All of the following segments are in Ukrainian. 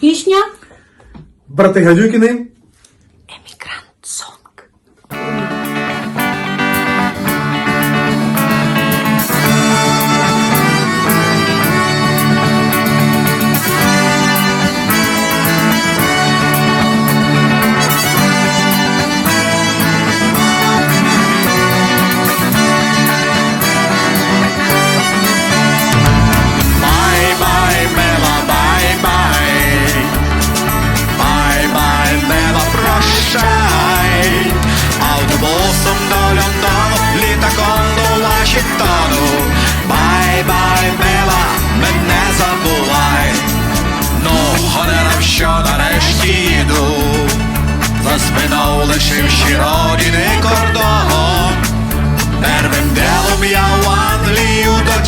Ішня, Брати Гадюкіни.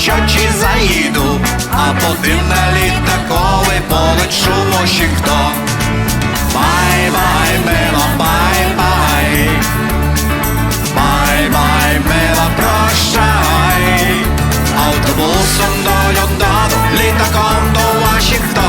Чочі заїду, а потім на літаковий полечу в Вашингтон. Бай-бай, мила, бай-бай. Бай-бай, мила, прощай. Автобусом до Лондону, літаком до Вашингтона.